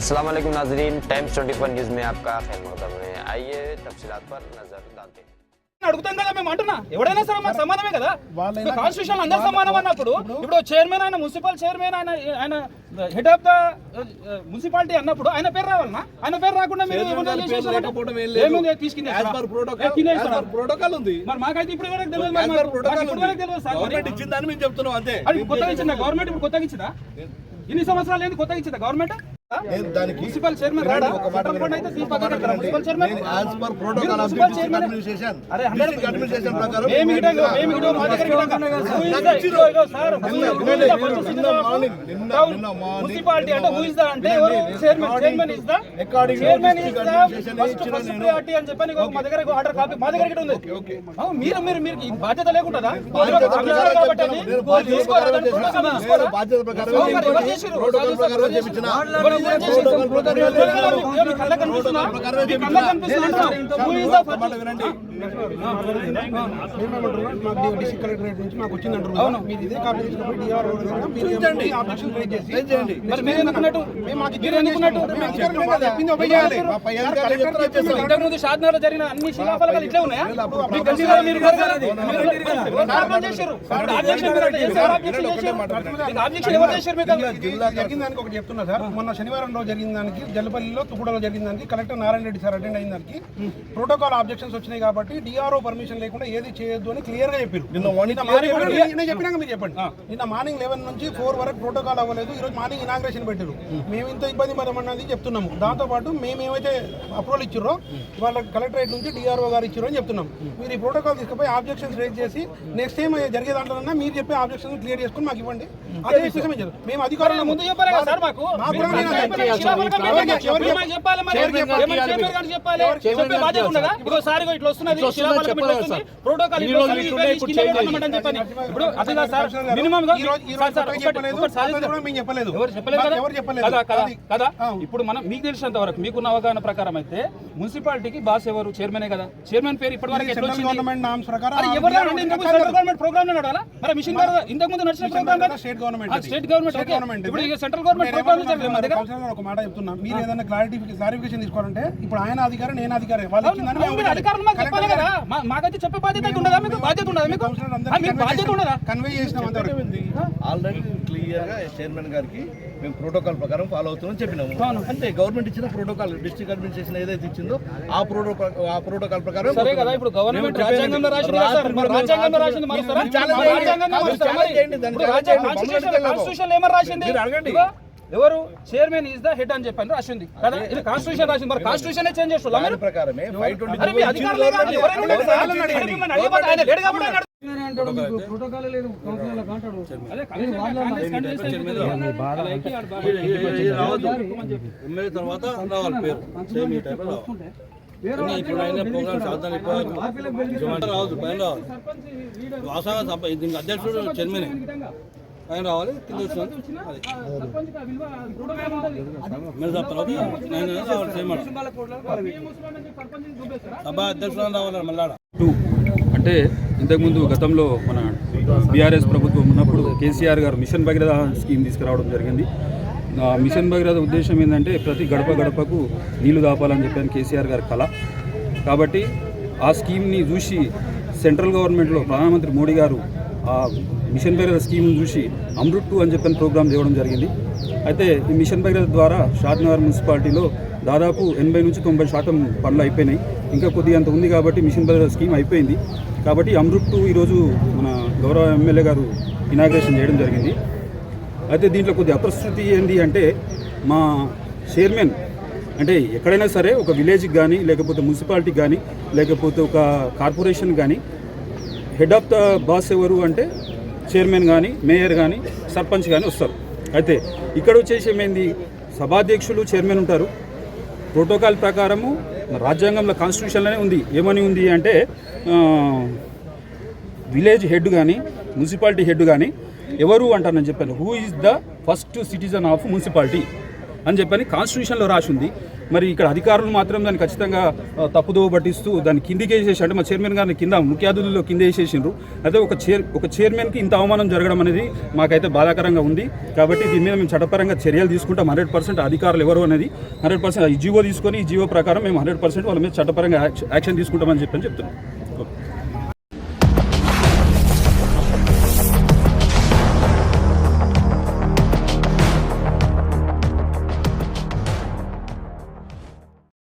अस्सलाम वालेकुम नाजरीन टाइम्स 24 न्यूज़ में आपका खैर मकदम है आइए तफसीलात पर नजर डालते हैं అడుగుతాం కదా మేము అంటున్నా ఎవడైనా సరే మాకు సమానమే కదా వాళ్ళైనా- కాన్స్టిట్యూషన్ అందరూ సమానం అన్నప్పుడు ఇప్పుడు చైర్మన్ ఆయన మున్సిపల్ చైర్మన్ ఆయన ఆయన హెడ్ ఆఫ్ ద మున్సిపాలిటీ అన్నప్పుడు ఆయన పేరు రావాలనా ఆయన పేరు రాకుండా మీరు చైర్మన్ ఏమన్నా గారి పేరు చేసేసారంటే లేకపోవడం ఏం లేదు. ఏముంది తీసుకునే As per protocol- as per protocol ఉంది. మరి మాకైతే ఇప్పుడు వరకు తెలియదు As మరి per మాకు- protocol మాకు ఇప్పుడు ఉంది. వరకు తెలియదు సార్ మరి. గవర్నమెంట్ ఇచ్చిందని మేము చెప్తున్నాం అంతే అది ఇప్పుడు కొత్తగా ఇచ్చిందా గవర్నమెంట్ ఇప్పుడు కొత్తగా ఇచ్చిందా ఇన్ని సంవత్సరాలు ఏంది కొత్తగా ఇచ్చిందా గవర్నమెంట్ నేను దానికి మున్సిపల్ చైర్మన్ రాడా? అయితే. తీసి పక్కన పెట్టరా? మున్సిపల్ చైర్మన్ అరే ప్రకారం మేము మేము మా దగ్గర సార్, నిన్న- నిన్న- నిన్న అంటే who is the అంటే వినండి, ఎవరు chairman according- chairman is the according to chairman is district the administration first ఇచ్చిన ఫస్ట్ నేను- ప్రియారిటీ అని చెప్పని ఇగో మా దగ్గర ఆర్డర్ కాపీ మా దగ్గర ఇక్కడ ఉంది. ఓకే. అవును, మీరు మీరు మీరు ఈ బాధ్యత లేకుంటుందా? బాధ్యత ప్రకారం చేపించిన. డిస్ట్రిక్ట్ కలెక్టరేట్ నుంచి మాకు వచ్చింది అవును మీరు ఇదే కాపీ తీసుకుని డిఆర్ఓ మీరు చూడండి. ఆబ్జెక్షన్ రేజ్ చేసి మరి మీరు ఎందుకున్నట్టు మేము మాకు మీరు కదా, చెప్పింది obey చేయాలి. చెప్తారా చేస్తాం. ఇంతకు ముందు షాద్నగర్ జరిగిన అన్ని శిలాఫలకాలు ఇట్లే ఉన్నాయా మీకు కదా మీరు ఆర్డర్ చేశారు? objection మీరు objection చేశారు? మీకు? ఇది జరిగిన దానికి ఒకటి చెప్తున్నా సార్ మొన్న శనివారం రోజు జరిగిన దానికి జల్లపల్లిలో తుప్పుడలో జరిగిన దానికి collector Narayana Reddy sir attend అయిన దానికి ప్రోటోకాల్ ఆబ్జెక్షన్స్ వచ్చినాయి కాబట్టి డిఆర్ఓ పర్మిషన్ లేకుండా ఏది చేయొద్దు అని క్లియర్గా చెప్పారు నేను- చెప్పినాక మీరు చెప్పండి. నిన్న మార్నింగ్ లెవెన్ నుంచి ఫోర్ వరకు ప్రోటోకాల్ అవ్వలేదు. ఈ రోజు మార్నింగ్ ఇనాగ్రేషన్ పెట్టారు. మేము ఇంత ఇబ్బంది పడమన్నది చెప్తున్నాము. దాంతో పాటు మేము ఏమైతే అప్రూవల్ ఇచ్చిర్రో వాళ్ళ కలెక్టరేట్ నుంచి డిఆర్ఓ గారు ఇచ్చిర్రో అని చెప్తున్నాం. మీరు ఈ ప్రోటోకాల్ తీసుకుపోయి ఆబ్జెక్షన్స్ రేజ్ చేసి నెక్స్ట్ టైం జరిగే దాంట్లో మీరు చెప్పే ఆబ్జెక్షన్ క్లియర్ చేసుకుని మాకు ఇవ్వండి. అదే విషయం ఇచ్చారు మేము అధికారులు ముందు చెప్పాలి కదా సార్ మాకు ప్రోటోకాల్ ఇప్పుడు అది సార్ మినిమం చెప్పలేదు. కదా? ఇప్పుడు మనం మీకు తెలిసినంత వరకు మీకున్న అవగాహన ప్రకారం అయితే మున్సిపాలిటీకి బాస్ ఎవరు? చైర్మనే కదా. చైర్మన్ పేరు ఇప్పటి వరకు ప్రోగ్రామ్ మరి మిషన్ ఇంతకు ముందు నడిచిన ప్రోగ్రామ్ స్టేట్ గవర్నమెంట్ గవర్నమెంట్ ఇప్పుడు సెంట్రల్ గవర్నమెంట్ ప్రోగ్రామ్ గారు ఒక మాట చెప్తున్నా. మీరు ఏదైనా క్లారిటీ క్లారిఫికేషన్ తీసుకోవాలంటే ఇప్పుడు ఆయన అధికారి నేను అధికారి. మాకైతే చెప్పే బాధ్యత ఉండదా? మీకు బాధ్యత ఉండదా? మీకు బాధ్యత కన్వే చేసినాం ఆల్రెడీ క్లియర్గా చైర్మన్ గారికి మేము ప్రోటోకాల్ ప్రకారం ఫాలో అవుతున్నాం చెప్పినాము. అంతే గవర్నమెంట్ ఇచ్చిన ప్రోటోకాల్ డిస్ట్రిక్ట్ అడ్మినిస్ట్రేషన్ ఏదైతే ఇచ్చిందో ఆ ప్రోటోకాల్ ఆ ప్రోటోకాల్ ప్రకారం సరే కదా ఇప్పుడు గవర్నమెంట్ రాజ్యాంగంలో రాసింది సార్? రాజ్యాంగంలో రాసింది మీరు. రాజ్యాంగంలో ఏమని రాసింది? ఎవరు? చైర్మన్ ఈజ్ ద హెడ్ అని చెప్పని రాసింది. కదా? ఇది కాన్స్టిట్యూషన్ రాసింది. మరి కాన్స్టిట్యూషన్ చేంజ్ చేస్తున్నా దాని ప్రకారమే తర్వాత ఇప్పుడు అయిన ప్రోగ్రామ్ సాధన రావద్దు పైన వాసన దీనికి అధ్యక్షుడు చైర్మన్. పైన రావాలి కింద సభ రావాలి మళ్ళా అంటే ఇంతకుముందు గతంలో మన బీఆర్ఎస్ ప్రభుత్వం ఉన్నప్పుడు కేసీఆర్ గారు మిషన్ భగీరథ స్కీమ్ తీసుకురావడం జరిగింది. ఆ మిషన్ భగీరథ ఉద్దేశం ఏంటంటే ప్రతి గడప గడపకు నీళ్ళు దాపాలని చెప్పాను కేసీఆర్ గారి కళ. కాబట్టి ఆ స్కీమ్ని చూసి సెంట్రల్ గవర్నమెంట్లో ప్రధానమంత్రి మోడీ గారు ఆ మిషన్ భగీరథ స్కీమ్ని చూసి అమృత్ టూ అని చెప్పిన ప్రోగ్రామ్ చేయడం జరిగింది. అయితే ఈ మిషన్ భగీరథ ద్వారా షాద్నగర్ మున్సిపాలిటీలో దాదాపు ఎనభై నుంచి తొంభై శాతం పనులు అయిపోయినాయి. ఇంకా కొద్దిగా అంత ఉంది కాబట్టి మిషన్ భగీరథ స్కీమ్ అయిపోయింది. కాబట్టి అమృత్ టూ ఈరోజు మన గౌరవ ఎమ్మెల్యే గారు ఇనాగ్రేషన్ చేయడం జరిగింది. అయితే దీంట్లో కొద్ది అప్రస్తుతి ఏంటి అంటే మా చైర్మన్ అంటే ఎక్కడైనా సరే ఒక విలేజ్కి కానీ లేకపోతే మున్సిపాలిటీకి కానీ లేకపోతే ఒక కార్పొరేషన్ కానీ హెడ్ ఆఫ్ ద బాస్ ఎవరు అంటే చైర్మన్ కానీ మేయర్ కానీ సర్పంచ్ కానీ వస్తారు. అయితే ఇక్కడ వచ్చేసి ఏమైంది సభాధ్యక్షులు చైర్మన్ ఉంటారు. ప్రోటోకాల్ ప్రకారము రాజ్యాంగంలో కాన్స్టిట్యూషన్లోనే ఉంది. ఏమని ఉంది అంటే విలేజ్ హెడ్ కానీ మున్సిపాలిటీ హెడ్ కానీ ఎవరు అంటానని చెప్పాను. Who is the first citizen of municipality అని చెప్పని కాన్స్టిట్యూషన్లో రాసి ఉంది మరి ఇక్కడ అధికారులు మాత్రం దాన్ని ఖచ్చితంగా తప్పుదోవ పట్టిస్తూ దాన్ని కిందికి వేసేసి అంటే మా చైర్మన్ గారిని కింద ముఖ్య అతిథుల్లో కింద వేసేసిండ్రు. అయితే ఒక చైర్ ఒక చైర్మన్కి ఇంత అవమానం జరగడం అనేది మాకైతే బాధాకరంగా ఉంది. కాబట్టి దీని మీద మేము చట్టపరంగా చర్యలు తీసుకుంటాం. హండ్రెడ్ పర్సెంట్ అధికారులు ఎవరు అనేది హండ్రెడ్ పర్సెంట్ ఈ జీవో తీసుకొని ఈ జీవో ప్రకారం మేము హండ్రెడ్ పర్సెంట్ వాళ్ళ మీద చట్టపరంగా యాక్షన్ తీసుకుంటామని చెప్పని చెప్తున్నాం.